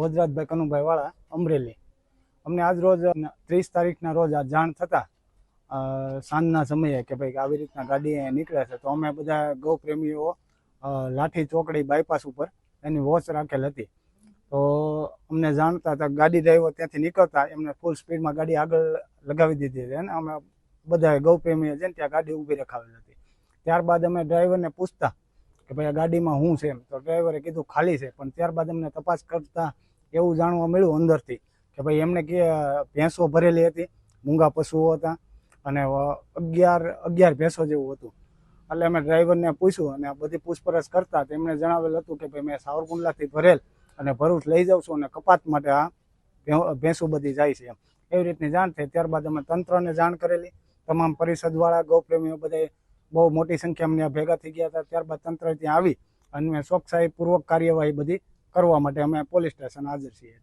ભોજરાજભાઈ કનુભાઈ વાળા અમરેલી. અમને આજ રોજ ત્રીસ તારીખના રોજ આ જાણ થતાં સાંજના સમયે કે ભાઈ આવી રીતના ગાડી અહીંયા નીકળે છે, તો અમે બધા ગૌપ્રેમીઓ લાઠી ચોકડી બાયપાસ ઉપર એની વોચ રાખેલ હતી. તો અમને જાણતા હતા ગાડી ડ્રાઈવર ત્યાંથી નીકળતા, એમને ફૂલ સ્પીડમાં ગાડી આગળ લગાવી દીધી હતી અને અમે બધા ગૌપ્રેમીઓ છે ત્યાં ગાડી ઊભી રખાવેલ હતી. ત્યારબાદ અમે ડ્રાઈવરને પૂછતા કે ભાઈ આ ગાડીમાં શું છે એમ. તો ડ્રાઈવરે કીધું ખાલી છે, પણ ત્યારબાદ અમને તપાસ કરતા એવું જાણવા મળ્યું અંદરથી કે ભાઈ એમને કે ભેંસો ભરેલી હતી, મૂંગા પશુઓ હતા અને અગિયાર અગિયાર ભેંસો જેવું હતું. એટલે અમે ડ્રાઈવરને પૂછ્યું અને બધી પૂછપરછ કરતા તેમણે જણાવેલ હતું કે ભાઈ મેં સાવરકુંડલાથી ભરેલ અને ભરૂચ લઈ જાઉં છું અને કપાત માટે આ ભેંસો બધી જાય છે એમ. એવી રીતની જાણ થઈ. ત્યારબાદ અમે તંત્રને જાણ કરેલી. તમામ પરિષદવાળા, ગૌપ્રેમીઓ બધા બહુ મોટી સંખ્યામાં ભેગા થઈ ગયા હતા. ત્યારબાદ તંત્ર ત્યાં આવી અને ચોકસાઈપૂર્વક કાર્યવાહી બધી કરવા માટે અમે પોલીસ સ્ટેશન હાજર છીએ